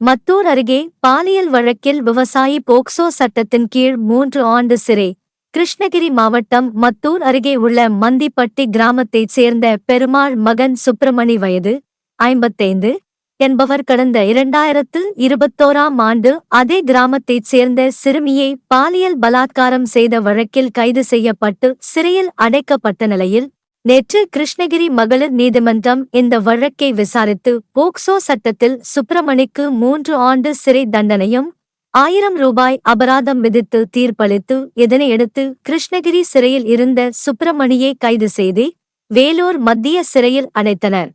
மத்தூர் அருகே பாலியல் வழக்கில் விவசாயி போக்சோ சட்டத்தின் கீழ் மூன்று ஆண்டு சிறை. கிருஷ்ணகிரி மாவட்டம் மத்தூர் அருகே உள்ள மந்திப்பட்டி கிராமத்தைச் சேர்ந்த பெருமாள் மகன் சுப்பிரமணி வயது ஐம்பத்தைந்து என்பவர் கடந்த இரண்டாயிரத்து இருபத்தோராம் ஆண்டு அதே கிராமத்தைச் சேர்ந்த சிறுமியை பாலியல் பலாத்காரம் செய்த வழக்கில் கைது செய்யப்பட்டு சிறையில் அடைக்கப்பட்ட நிலையில் நேற்று கிருஷ்ணகிரி மகளிர் நீதிமன்றம் இந்த வழக்கை விசாரித்து போக்சோ சட்டத்தில் சுப்பிரமணிக்கு மூன்று ஆண்டு சிறை தண்டனையும் ஆயிரம் ரூபாய் அபராதம் விதித்து தீர்ப்பளித்து இதனையடுத்து கிருஷ்ணகிரி சிறையில் இருந்த சுப்பிரமணியை கைது செய்து வேலூர் மத்திய சிறையில் அடைத்தனர்.